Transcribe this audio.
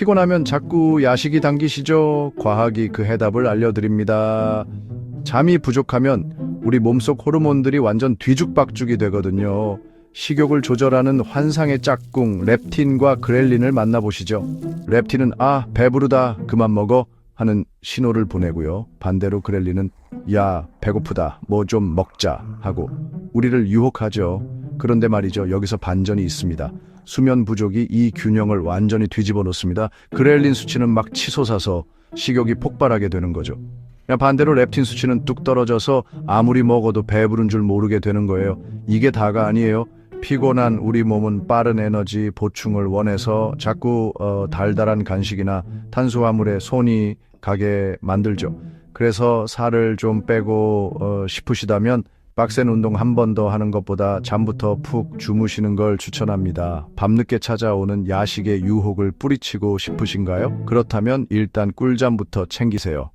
피곤하면 자꾸 야식이 당기시죠? 과학이 그 해답을 알려드립니다. 잠이 부족하면 우리 몸속 호르몬들이 완전 뒤죽박죽이 되거든요. 식욕을 조절하는 환상의 짝꿍 렙틴과 그렐린을 만나보시죠. 렙틴은 아 배부르다 그만 먹어 하는 신호를 보내고요. 반대로 그렐린은 야 배고프다 뭐 좀 먹자 하고 우리를 유혹하죠. 그런데 말이죠 여기서 반전이 있습니다. 수면 부족이 이 균형을 완전히 뒤집어 놓습니다. 그렐린 수치는 막 치솟아서 식욕이 폭발하게 되는 거죠. 야, 반대로 렙틴 수치는 뚝 떨어져서 아무리 먹어도 배부른 줄 모르게 되는 거예요. 이게 다가 아니에요. 피곤한 우리 몸은 빠른 에너지 보충을 원해서 자꾸 어, 달달한 간식이나 탄수화물에 손이 가게 만들죠. 그래서 살을 좀 빼고 어, 싶으시다면 빡센 운동 한 번 더 하는 것보다 잠부터 푹 주무시는 걸 추천합니다. 밤늦게 찾아오는 야식의 유혹을 뿌리치고 싶으신가요? 그렇다면 일단 꿀잠부터 챙기세요.